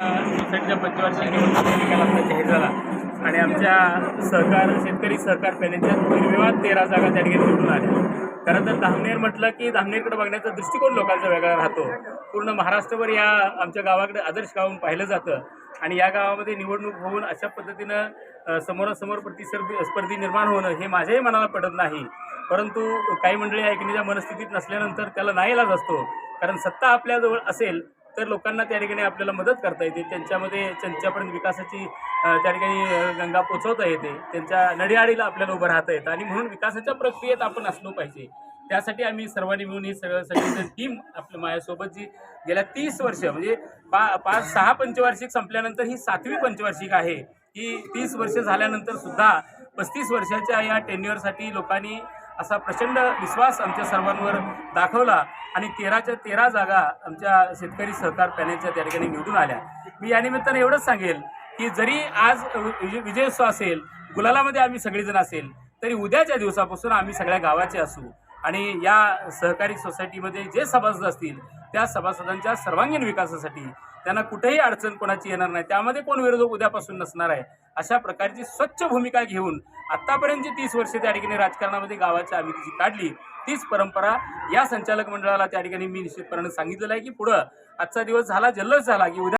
सोसायटीच्या पंचवार्षिक निवडणुकीचा निकाल आता जाहीर झाला. आणि आमच्या सहकार शेतकरी सहकार पॅनेलच्या निर्विवाद तेरा जागा त्या ठिकाणी निवडून आल्या. खरं तर धामनेर म्हटलं की धामनेरकडे बघण्याचा दृष्टिकोन लोकांचा वेगळा राहतो. पूर्ण महाराष्ट्रभर या आमच्या गावाकडे आदर्श गावून पाहिलं जातं. आणि या गावामध्ये निवडणूक होऊन अशा पद्धतीनं समोरासमोर प्रतिस्पर्धी स्पर्धी निर्माण होणं हे माझ्याही मनाला पडत नाही. परंतु काही मंडळी ऐकण्याच्या मनस्थितीत नसल्यानंतर त्याला नाईलाज असतो. कारण सत्ता आपल्याजवळ असेल तर लोकांना त्या ठिकाणी आपल्याला मदत करता येते. त्यांच्यामध्ये त्यांच्यापर्यंत विकासाची त्या ठिकाणी गंगा पोचवता येते. त्यांच्या नडीआडीला आपल्याला उभं राहता येतं. आणि म्हणून विकासाच्या प्रक्रियेत आपण असलो पाहिजे. त्यासाठी आम्ही सर्वांनी मिळून ही सगळं सगळी टीम आपल्या माझ्यासोबत जी गेल्या तीस वर्ष म्हणजे पा पाच सहा पंचवार्षिक संपल्यानंतर ही सातवी पंचवार्षिक आहे. की तीस वर्ष झाल्यानंतर सुद्धा पस्तीस वर्षाच्या या टेन्युअरसाठी लोकांनी असा प्रचंड विश्वास आमच्या सर्वांवर दाखवला आणि तेराच्या तेरा जागा आमच्या शेतकरी सहकार पॅनेलच्या त्या ठिकाणी निवडून आल्या. मी या निमित्तानं एवढंच सांगेल की जरी आज विजय विजयोत्सव असेल गुलालामध्ये आम्ही सगळेजण असेल तरी उद्याच्या दिवसापासून आम्ही सगळ्या गावाचे असू आणि या सहकारी सोसायटीमध्ये जे सभासद असतील त्या सभासदांच्या सर्वांगीण विकासासाठी त्यांना कुठेही अडचण कोणाची येणार नाही. त्यामध्ये कोण विरोधक उद्यापासून नसणार आहे. अशा प्रकारची स्वच्छ भूमिका घेऊन आत्तापर्यंत जी तीस वर्षे त्या ठिकाणी राजकारणामध्ये गावाच्या आम्ही जी काढली तीच परंपरा या संचालक मंडळाला त्या ठिकाणी मी निश्चितपणे सांगितलेलं आहे की पुढं आजचा दिवस झाला जल्लोष झाला की उद्या